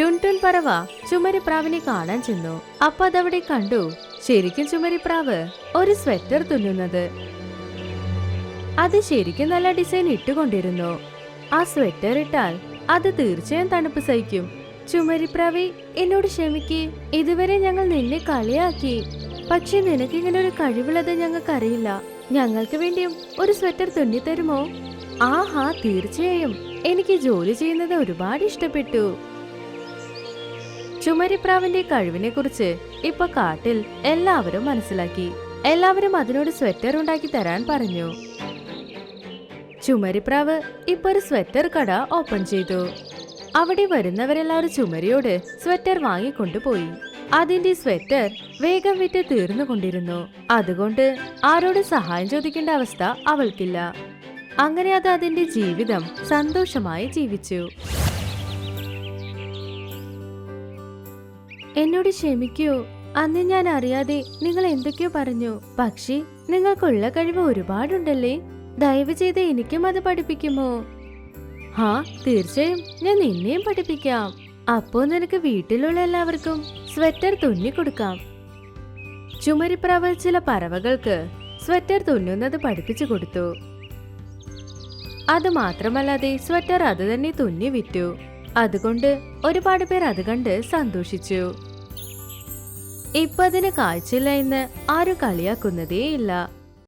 ടുൻടുൻ പറവ ചുമരിപ്രാവിനെ കാണാൻ ചെന്നു. അപ്പൊ അതവിടെ കണ്ടു. ശരിക്കും ചുമരിപ്രാവ് ഒരു സ്വെറ്റർ തുന്നുന്നത്. അത് ശരിക്കും നല്ല ഡിസൈൻ ഇട്ടുകൊണ്ടിരുന്നു. ആ സ്വെറ്റർ ഇട്ടാൽ അത് തീർച്ചയായും തണുപ്പ് സഹിക്കും. ചുമരിപ്രാവി എന്നോട് ക്ഷമിക്ക്. ഇതുവരെ ഞങ്ങൾ നിന്നെ കളിയാക്കി. പക്ഷെ നിനക്ക് ഇങ്ങനെ ഒരു കഴിവുള്ളത് ഞങ്ങൾക്കറിയില്ല. ഞങ്ങൾക്ക് വേണ്ടിയും ഒരു സ്വെറ്റർ തുന്നിത്തരുമോ? ആഹാ തീർച്ചയായും. എനിക്ക് ജോലി ചെയ്യുന്നത് ഒരുപാട് ഇഷ്ടപ്പെട്ടു. ചുമരിപ്രാവിന്റെ കഴിവിനെ കുറിച്ച് ഇപ്പൊ കാട്ടിൽ എല്ലാവരും മനസ്സിലാക്കി. എല്ലാവരും അതിനോട് സ്വെറ്റർ ഉണ്ടാക്കി തരാൻ പറഞ്ഞു. ചുമരിപ്രാവ് ഇപ്പൊ ഒരു സ്വെറ്റർ കട ഓപ്പൺ ചെയ്തു. അവിടെ വരുന്നവരെല്ലാവരും ചുമരിയോട് സ്വെറ്റർ വാങ്ങിക്കൊണ്ടുപോയി. അതിന്റെ സ്വെറ്റർ വേഗം വിറ്റ് തീർന്നുകൊണ്ടിരുന്നു അതുകൊണ്ട് ആരോട് സഹായം ചോദിക്കേണ്ട അവസ്ഥ അവൾക്കില്ല. അങ്ങനെ അത് അതിന്റെ ജീവിതം സന്തോഷമായി ജീവിച്ചു. എന്നോട് ക്ഷമിക്കൂ. അന്ന് ഞാൻ അറിയാതെ നിങ്ങൾ എന്തൊക്കെയോ പറഞ്ഞു. പക്ഷേ നിങ്ങൾക്കുള്ള കഴിവ് ഒരുപാടുണ്ടല്ലേ? ദയവ് ചെയ്ത് എനിക്കും അത് പഠിപ്പിക്കുമോ? ഹാ തീർച്ചയായും. ഞാൻ നിന്നെയും പഠിപ്പിക്കാം. അപ്പോ നിനക്ക് വീട്ടിലുള്ള എല്ലാവർക്കും സ്വെറ്റർ തുന്നി കൊടുക്കാം. ചുമരിപ്രാവ് ചില പറവകൾക്ക് സ്വെറ്റർ തുന്നുന്നത് പഠിപ്പിച്ചു കൊടുത്തു. അത് മാത്രമല്ലാതെ സ്വെറ്റർ അത് തന്നെ തുന്നി വിറ്റു. അതുകൊണ്ട് ഒരുപാട് പേർ അത് കണ്ട് സന്തോഷിച്ചു. ഇപ്പതിന് കാഴ്ചയില്ല എന്ന് ആരും കളിയാക്കുന്നതേയില്ല.